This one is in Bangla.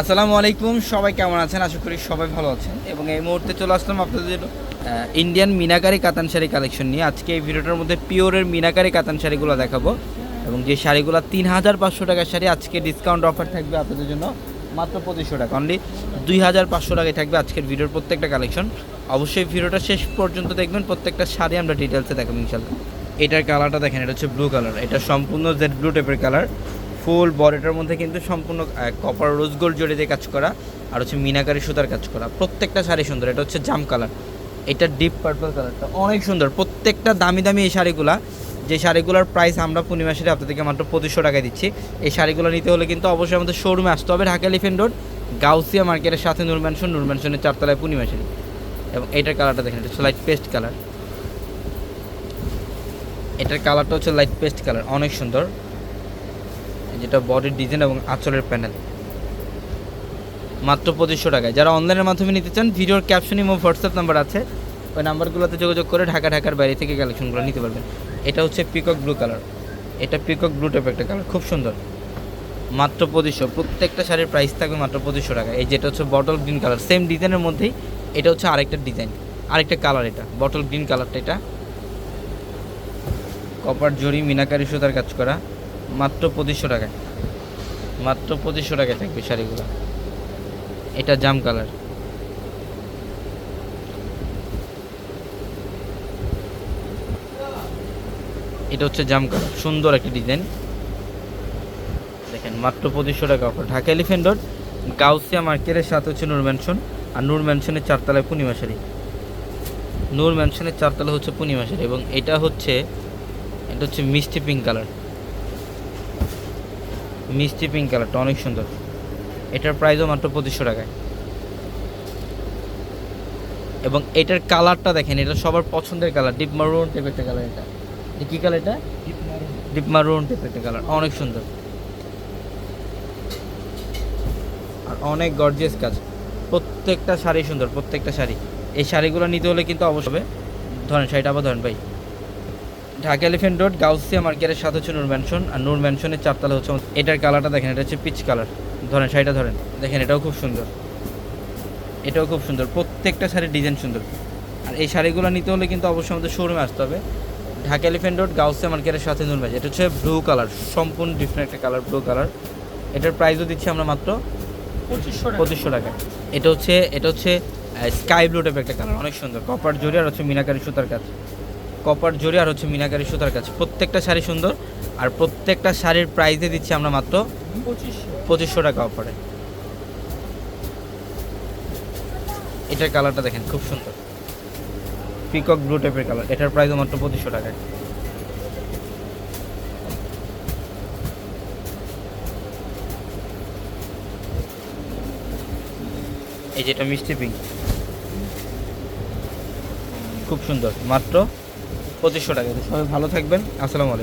আসসালামু আলাইকুম, সবাই কেমন আছেন? আশা করি সবাই ভালো আছেন। এবং এই মুহূর্তে চলে আসলাম আপনাদের ইন্ডিয়ান মিনাকারি কাতান শাড়ি কালেকশন নিয়ে। আজকে এই ভিডিওটার মধ্যে পিওরের মিনাকারি কাতান শাড়িগুলো দেখাবো। এবং যে শাড়িগুলো তিন হাজার পাঁচশো টাকার শাড়ি, আজকে ডিসকাউন্ট অফার থাকবে আপনাদের জন্য মাত্র পঁচিশশো টাকা। অনলি দুই হাজার পাঁচশো টাকায় থাকবে আজকের ভিডিওর প্রত্যেকটা কালেকশন অবশ্যই ভিডিওটা শেষ পর্যন্ত দেখবেন, প্রত্যেকটা শাড়ি আমরা ডিটেলসে দেখাবো ইনশাল্লাহ এটার কালারটা দেখেন, এটা হচ্ছে ব্লু কালার এটা সম্পূর্ণ জেড ব্লু টাইপের কালার ফুল বডিটার মধ্যে কিন্তু সম্পূর্ণ কপার রোজ গোল্ড জড়ি দিয়ে কাজ করা, আর হচ্ছে মিনাকারি সুতার কাজ করা। প্রত্যেকটা শাড়ি সুন্দর, এটা হচ্ছে জাম কালার। এটা ডিপ পার্পল কালারটা অনেক সুন্দর। প্রত্যেকটা দামি দামি এই শাড়িগুলা, যে শাড়িগুলোর প্রাইস আমরা পূর্ণিমা শাড়ি আপনাদেরকে মাত্র পঁচিশশো টাকায় দিচ্ছি। এই শাড়িগুলো নিতে হলে কিন্তু অবশ্যই আমাদের শোরুমে আসতে হবে, ঢাকা এলিফেন্ট রোড গাউসিয়া মার্কেটের সাথে নূর ম্যানশন নূর ম্যানশনের চারতলায় পূর্ণিমা শাড়ি এবং এটার কালারটা দেখেন, এটা লাইট পেস্ট কালার। এটার কালারটা হচ্ছে লাইট পেস্ট কালার, অনেক সুন্দর। যেটা বডির ডিজাইন এবং আঁচলের প্যানেল মাত্র পঁচিশশো টাকায়। যারা অনলাইনের মাধ্যমে নিতে চান ভিডিওর ক্যাপশনে এবং হোয়াটসঅ্যাপ নাম্বার আছে। ওই নাম্বারগুলোতে যোগাযোগ করে ঢাকা, ঢাকার বাইরে থেকে কালেকশনগুলো নিতে পারবেন। এটা হচ্ছে পিকক ব্লু কালার এটা পিকক ব্লু টাইপের একটা কালার খুব সুন্দর। মাত্র পঁচিশশো। প্রত্যেকটা শাড়ির প্রাইস থাকবে মাত্র পঁচিশশো টাকা এই যেটা হচ্ছে বটল গ্রিন কালার সেম ডিজাইনের মধ্যেই এটা হচ্ছে আরেকটা ডিজাইন আরেকটা কালার এটা। বটল গ্রিন কালারটা এটা। কপার জরি মিনাকারি সুতার কাজ করা। মাত্র পঁচিশশো টাকায়। মাত্র পঁচিশশো টাকায় থাকবে শাড়িগুলো। এটা জাম কালার। এটা হচ্ছে জাম কালার, সুন্দর একটা ডিজাইন। দেখেন, মাত্র পঁচিশশো টাকা offer. Dhaka elephant road, Gausia মার্কেটের সাথে হচ্ছে নূর ম্যানশন। আর নূর ম্যানশনের চারতলায় পূর্ণিমা শাড়ি। নূর ম্যানশনের চারতলা হচ্ছে পূর্ণিমা শাড়ি এবং এটা হচ্ছে এটা হচ্ছে মিষ্টি পিঙ্ক কালার মিষ্টি পিঙ্ক কালারটা অনেক সুন্দর। এটার প্রাইসও মাত্র পঁচিশশো টাকায়। এবং এটার কালারটা দেখেন এটা সবার পছন্দের কালার ডিপ মারুন টাইপের একটা কালার এটা। কী কালার এটা? ডিপ মারুন টাইপের একটা কালার অনেক সুন্দর। আর অনেক গর্জিয়াস কাজ। প্রত্যেকটা শাড়ি সুন্দর প্রত্যেকটা শাড়ি। এই শাড়িগুলো নিতে হলে কিন্তু অবশ্যই ধরেন শাড়িটা আবার ধরেন ভাই ঢাকা এলিফেন্ট রোড গাউসিয়া মার্কেটের সাথে হচ্ছে নূর ম্যানশন আর নূর ম্যানশনের চারতলা হচ্ছে এটার কালারটা দেখেন এটা হচ্ছে পিচ কালার ধরেন শাড়িটা ধরেন। দেখেন এটাও খুব সুন্দর। এটাও খুব সুন্দর। প্রত্যেকটা শাড়ির ডিজাইন সুন্দর। আর এই শাড়িগুলো নিতে হলে কিন্তু অবশ্যই আমাদের শোরুমে আসতে হবে। ঢাকা এলিফেন্ট রোড গাউসিয়া মার্কেটের সাথে নূর ম্যাচ এটা হচ্ছে ব্লু কালার সম্পূর্ণ ডিফারেন্ট একটা কালার ব্লু কালার এটার প্রাইসও দিচ্ছি আমরা মাত্র পঁচিশশো পঁচিশশো টাকা। এটা হচ্ছে এটা হচ্ছে স্কাই ব্লু টাইপের একটা কালার অনেক সুন্দর। কপার জরি আর হচ্ছে মিনাকারি সুতার কাজ। কপার জরি আর হচ্ছে মিনাকারি সুতার কাজ প্রত্যেকটা শাড়ি সুন্দর, আর প্রত্যেকটা শাড়ির প্রাইসে দিচ্ছি আমরা মাত্র পঁচিশশো টাকা অফারে। এটার কালারটা দেখেন, খুব সুন্দর। পিকক ব্লু টাইপের কালার, এটার প্রাইসও মাত্র পঁচিশশো টাকায়। এই যেটা মিষ্টি পিঙ্ক। খুব সুন্দর, মাত্র পঁচিশশো টাকা। সবাই ভালো থাকবেন। আসসালামু আলাইকুম।